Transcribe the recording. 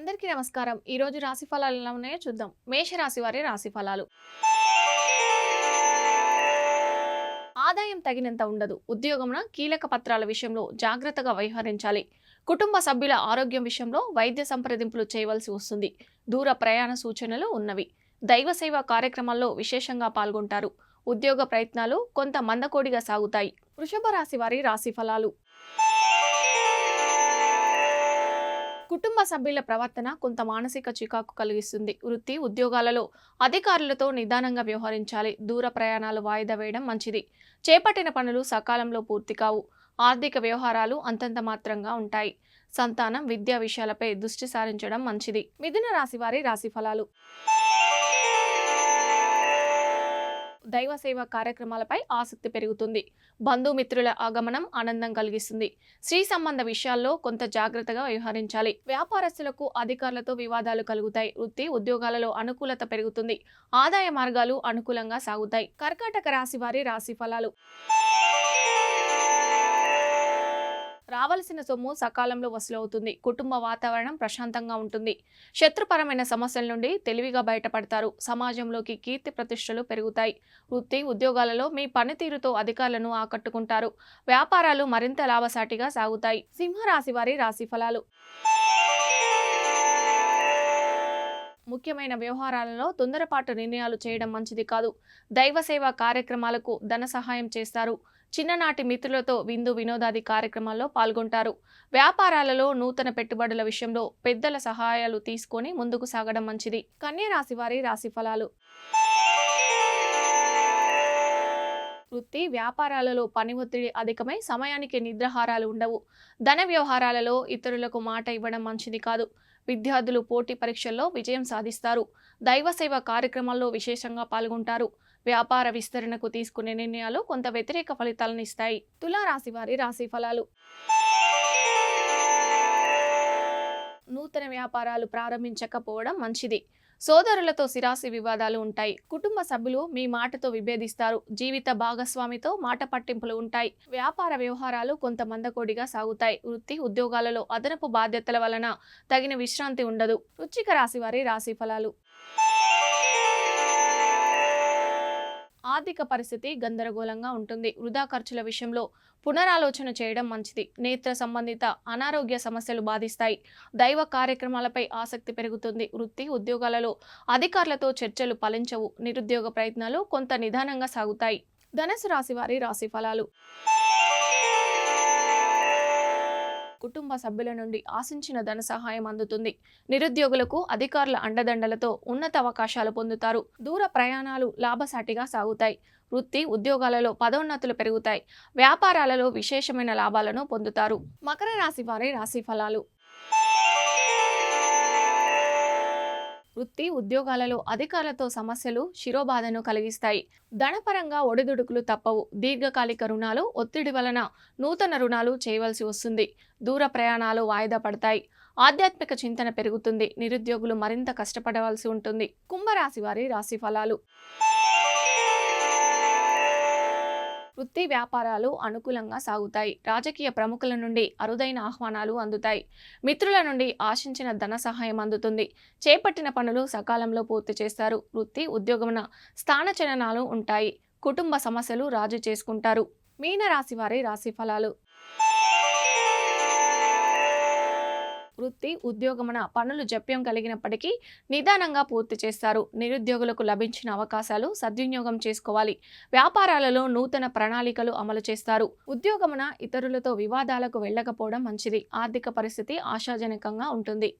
అందరికీ నమస్కారం. ఈ రోజు రాశి ఫలాలు ఎలా ఉన్నాయో చూద్దాం. మేషరాశి వారి రాశి ఫలాలు. ఆదాయం తగినంత ఉండదు. ఉద్యోగమున కీలక పత్రాల విషయంలో జాగ్రత్తగా వ్యవహరించాలి. కుటుంబ సభ్యుల ఆరోగ్యం విషయంలో వైద్య సంప్రదింపులు చేయవలసి వస్తుంది. దూర ప్రయాణ సూచనలు ఉన్నవి. దైవ సేవ కార్యక్రమాల్లో విశేషంగా పాల్గొంటారు. ఉద్యోగ ప్రయత్నాలు కొంత మందకోడిగా సాగుతాయి. వృషభ రాశి వారి రాశి ఫలాలు. కుటుంబ సభ్యుల ప్రవర్తన కొంత మానసిక చికాకు కలిగిస్తుంది. వృత్తి ఉద్యోగాలలో అధికారులతో నిదానంగా వ్యవహరించాలి. దూర ప్రయాణాలు వాయిదా వేయడం మంచిది. చేపట్టిన పనులు సకాలంలో పూర్తి కావు. ఆర్థిక వ్యవహారాలు అంతంత మాత్రంగా ఉంటాయి. సంతానం విద్యా విషయాలపై దృష్టి సారించడం మంచిది. మిథున రాశి వారి రాశి ఫలాలు దైవ సేవ కార్యక్రమాలపై ఆసక్తి పెరుగుతుంది. బంధుమిత్రుల ఆగమనం ఆనందం కలిగిస్తుంది. స్త్రీ సంబంధ విషయాల్లో కొంత జాగ్రత్తగా వ్యవహరించాలి. వ్యాపారస్తులకు అధికారులతో వివాదాలు కలుగుతాయి. వృత్తి ఉద్యోగాలలో అనుకూలత పెరుగుతుంది. ఆదాయ మార్గాలు అనుకూలంగా సాగుతాయి. కర్కాటక రాశి వారి రాశి ఫలాలు. రావలసిన సొమ్ము సకాలంలో వసూలవుతుంది. కుటుంబ వాతావరణం ప్రశాంతంగా ఉంటుంది. శత్రుపరమైన సమస్యల నుండి తెలివిగా బయటపడతారు. సమాజంలోకి కీర్తి ప్రతిష్టలు పెరుగుతాయి. వృత్తి ఉద్యోగాలలో మీ పనితీరుతో అధికారులను ఆకట్టుకుంటారు. వ్యాపారాలు మరింత లాభసాటిగా సాగుతాయి. సింహరాశి వారి రాశి ఫలాలు. ముఖ్యమైన వ్యవహారాలలో తొందరపాటు నిర్ణయాలు చేయడం మంచిది కాదు. దైవ సేవ కార్యక్రమాలకు ధన సహాయం చేస్తారు. చిన్ననాటి మిత్రులతో విందు వినోదాది కార్యక్రమాల్లో పాల్గొంటారు. వ్యాపారాలలో నూతన పెట్టుబడుల విషయంలో పెద్దల సహాయాలు తీసుకొని ముందుకు సాగడం మంచిది. కన్యా రాశి వారి రాశి ఫలాలు. వృత్తి వ్యాపారాలలో పని ఒత్తిడి అధికమై సమయానికి నిద్రహారాలు ఉండవు. ధన వ్యవహారాలలో ఇతరులకు మాట ఇవ్వడం మంచిది కాదు. విద్యార్థులు పోటీ పరీక్షల్లో విజయం సాధిస్తారు. దైవ సేవ కార్యక్రమాల్లో విశేషంగా పాల్గొంటారు. వ్యాపార విస్తరణకు తీసుకునే నిర్ణయాలు కొంత వ్యతిరేక ఫలితాలను ఇస్తాయి. తులారాశి వారి రాశి ఫలాలు. నూతన వ్యాపారాలు ప్రారంభించకపోవడం మంచిది. సోదరులతో సిరాసి వివాదాలు ఉంటాయి. కుటుంబ సభ్యులు మీ మాటతో విభేదిస్తారు. జీవిత భాగస్వామితో మాట పట్టింపులు ఉంటాయి. వ్యాపార వ్యవహారాలు కొంత మందకోడిగా సాగుతాయి. వృత్తి ఉద్యోగాలలో అదనపు బాధ్యతల వలన తగిన విశ్రాంతి ఉండదు. వృచ్చిక రాశి వారి రాశి ఫలాలు. ఆర్థిక పరిస్థితి గందరగోళంగా ఉంటుంది. వృధా ఖర్చుల విషయంలో పునరాలోచన చేయడం మంచిది. నేత్ర సంబంధిత అనారోగ్య సమస్యలు బాధిస్తాయి. దైవ కార్యక్రమాలపై ఆసక్తి పెరుగుతుంది. వృత్తి ఉద్యోగాలలో అధికారులతో చర్చలు ఫలించవు. నిరుద్యోగ ప్రయత్నాలు కొంత నిదానంగా సాగుతాయి. ధనుసు రాశి వారి రాశి ఫలాలు కుటుంబ సభ్యుల నుండి ఆశించిన ధన సహాయం అందుతుంది. నిరుద్యోగులకు అధికారుల అండదండలతో ఉన్నత అవకాశాలు పొందుతారు. దూర ప్రయాణాలు లాభసాటిగా సాగుతాయి. వృత్తి ఉద్యోగాలలో పదోన్నతులు పెరుగుతాయి. వ్యాపారాలలో విశేషమైన లాభాలను పొందుతారు. మకర రాశి వారి రాశి ఫలాలు వృత్తి ఉద్యోగాలలో అధికారులతో సమస్యలు శిరోబాధను కలిగిస్తాయి. ధనపరంగా ఒడిదుడుకులు తప్పవు. దీర్ఘకాలిక రుణాలు ఒత్తిడి వలన నూతన రుణాలు చేయవలసి వస్తుంది. దూర ప్రయాణాలు వాయిదా పడతాయి. ఆధ్యాత్మిక చింతన పెరుగుతుంది. నిరుద్యోగులు మరింత కష్టపడవలసి ఉంటుంది. కుంభరాశి వారి రాశి ఫలాలు. వృత్తి వ్యాపారాలు అనుకూలంగా సాగుతాయి. రాజకీయ ప్రముఖుల నుండి అరుదైన ఆహ్వానాలు అందుతాయి. మిత్రుల నుండి ఆశించిన ధన సహాయం అందుతుంది. చేపట్టిన పనులు సకాలంలో పూర్తి చేస్తారు. వృత్తి ఉద్యోగమున స్థానచలనాలు ఉంటాయి. కుటుంబ సమస్యలు రాజు చేసుకుంటారు. మీన రాశి వారి రాశి ఫలాలు వృత్తి ఉద్యోగమున పనులు జప్యం కలిగినప్పటికీ నిదానంగా పూర్తి చేస్తారు. నిరుద్యోగులకు లభించిన అవకాశాలు సద్వినియోగం చేసుకోవాలి. వ్యాపారాలలో నూతన ప్రణాళికలు అమలు చేస్తారు. ఉద్యోగమున ఇతరులతో వివాదాలకు వెళ్ళకపోవడం మంచిది. ఆర్థిక పరిస్థితి ఆశాజనకంగా ఉంటుంది.